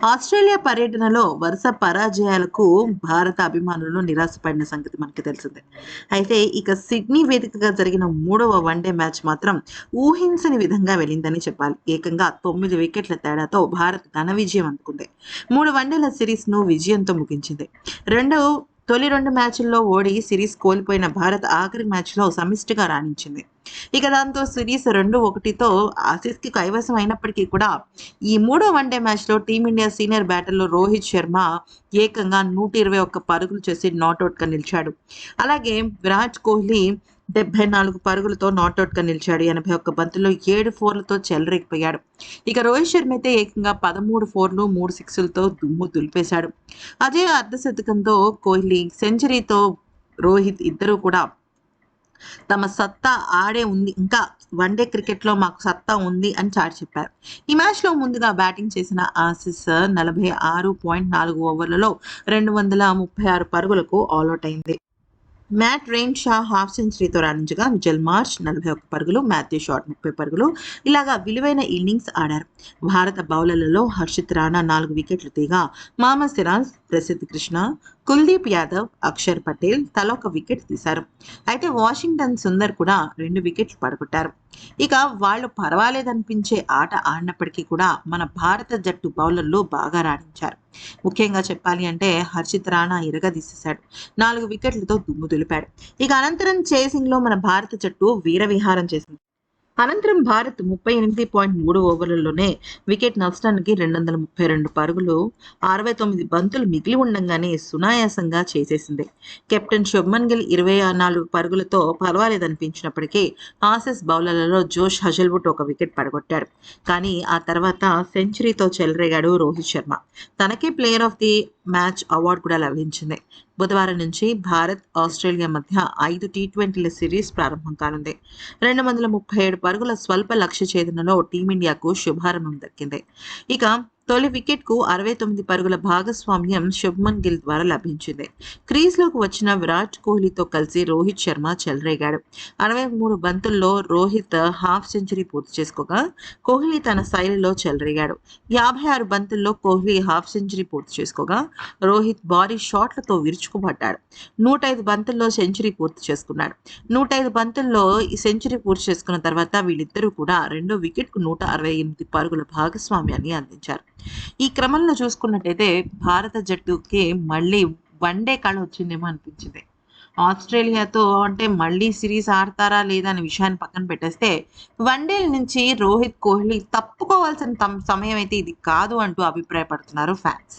Australia పర్యటనలో వరుస పరాజయాలకు భారత అభిమానులు నిరాశపడిన సంగతి మనకి తెలిసిందే. అయితే ఇక సిడ్నీ వేదికగా జరిగిన మూడవ వన్డే మ్యాచ్ మాత్రం ఊహించని విధంగా వెళ్ళిందని చెప్పాలి. ఏకంగా తొమ్మిది వికెట్ల తేడాతో భారత్ ఘన విజయం అందుకుంది. మూడు వన్డేల సిరీస్ను విజయంతో ముగించింది. రెండు తొలి రెండు మ్యాచ్ల్లో ఓడి సిరీస్ కోల్పోయిన భారత్ ఆఖరి మ్యాచ్లో సమిష్టిగా రాణించింది. ఇక దాంతో సిరీస్ రెండు ఒకటితో ఆసీస్కి కైవసం అయినప్పటికీ కూడా ఈ మూడో వన్డే మ్యాచ్లో టీమిండియా సీనియర్ బ్యాటర్లో రోహిత్ శర్మ ఏకంగా నూట ఇరవై ఒక్క పరుగులు చేసి నాట్అవుట్గా నిలిచాడు. అలాగే విరాట్ కోహ్లీ డెబ్బై నాలుగు పరుగులతో నాట్అవుట్గా నిలిచాడు. ఎనభై ఒక్క బంతుల్లో ఏడు ఫోర్లతో చెలరేగిపోయాడు. ఇక రోహిత్ శర్మ అయితే ఏకంగా పదమూడు ఫోర్లు మూడు సిక్స్లతో దుమ్ము దులిపేశాడు. అదే అర్ధశతకంతో కోహ్లీ సెంచరీతో రోహిత్ ఇద్దరు కూడా తమ సత్తా ఆడే ఉంది. ఇంకా వన్డే క్రికెట్లో మాకు సత్తా ఉంది అని చాటి చెప్పారు. ఈ మ్యాచ్లో ముందుగా బ్యాటింగ్ చేసిన ఆసిస్ నలభై ఆరు పాయింట్ నాలుగు ఓవర్లలో రెండు వందల ముప్పై ఆరు పరుగులకు ఆల్అౌట్ అయింది. మ్యాట్ రెయిన్ షా హాఫ్ సెంచరీతో రాణించగా మిచెల్ మార్చ్ నలభై ఒక్క పరుగులు మాథ్యూ షాట్ ముప్పై పరుగులు. ఇలాగా విలువైన ఇన్నింగ్స్ ఆడారు. భారత బౌలర్లలో హర్షిత్ రాణా నాలుగు వికెట్లు తీగా మామ సిరాజ్ ప్రసిద్ధ్ కృష్ణ కుల్దీప్ యాదవ్ అక్షర్ పటేల్ తల ఒక వికెట్ తీశారు. అయితే వాషింగ్టన్ సుందర్ కూడా రెండు వికెట్లు పడగొట్టారు. ఇక వాళ్ళు పర్వాలేదనిపించే ఆట ఆడినప్పటికీ కూడా మన భారత జట్టు బౌలర్లు బాగా రాణించారు. ముఖ్యంగా చెప్పాలి అంటే హర్షిత్ రాణా ఇరగదీసేశాడు. నాలుగు వికెట్లతో దుమ్ము దులిపాడు. ఇక అనంతరం చేసింగ్లో మన భారత జట్టు వీరవిహారం చేసింది. అనంతరం భారత్ ముప్పై ఎనిమిది పాయింట్ మూడు ఓవర్లలోనే వికెట్ నష్టానికి రెండు వందల ముప్పై రెండు పరుగులు అరవై తొమ్మిది బంతులు మిగిలి ఉండగానే సునాయాసంగా చేసేసింది. కెప్టెన్ శుభ్మన్ గిల్ ఇరవై నాలుగు పరుగులతో పర్వాలేదనిపించినప్పటికీ ఆసెస్ బౌలర్లలో జోష్ హజల్వుడ్ ఒక వికెట్ పడగొట్టాడు. కానీ ఆ తర్వాత సెంచరీతో చెలరేగాడు రోహిత్ శర్మ. తనకే player of the match award కూడా లభించింది. బుధవారం నుంచి భారత్ ఆస్ట్రేలియా మధ్య ఐదు టీ ట్వంటీల సిరీస్ ప్రారంభం కానుంది. రెండు వందల ముప్పై ఏడు పరుగుల స్వల్ప లక్ష్య ఛేదనలో టీమిండియాకు శుభారంభం దక్కింది. ఇక తొలి వికెట్కు అరవై తొమ్మిది పరుగుల భాగస్వామ్యం శుభ్మన్ గిల్ ద్వారా లభించింది. క్రీజ్లోకి వచ్చిన విరాట్ కోహ్లీతో కలిసి రోహిత్ శర్మ చెలరేగాడు. అరవై మూడు బంతుల్లో రోహిత్ హాఫ్ సెంచరీ పూర్తి చేసుకోగా కోహ్లీ తన శైలిలో చెలరేగాడు. యాభై ఆరు బంతుల్లో కోహ్లీ హాఫ్ సెంచరీ పూర్తి చేసుకోగా రోహిత్ భారీ షాట్లతో విరుచుకుపడ్డాడు. నూట ఐదు బంతుల్లో సెంచరీ పూర్తి చేసుకున్నాడు. నూట ఐదు బంతుల్లో ఈ సెంచరీ పూర్తి చేసుకున్న తర్వాత వీళ్ళిద్దరూ కూడా రెండో వికెట్కు నూట అరవై ఎనిమిది పరుగుల భాగస్వామ్యాన్ని అందించారు. ఈ క్రమంలో చూసుకున్నట్టయితే భారత జట్టుకి మళ్ళీ వన్డే కళ వచ్చిందేమో అనిపించింది. ఆస్ట్రేలియాతో అంటే మళ్ళీ సిరీస్ ఆడతారా లేదా అనే విషయాన్ని పక్కన పెట్టేస్తే వన్డేల నుంచి రోహిత్ కోహ్లీ తప్పుకోవాల్సిన సమయం అయితే ఇది కాదు అంటూ అభిప్రాయపడుతున్నారు ఫ్యాన్స్.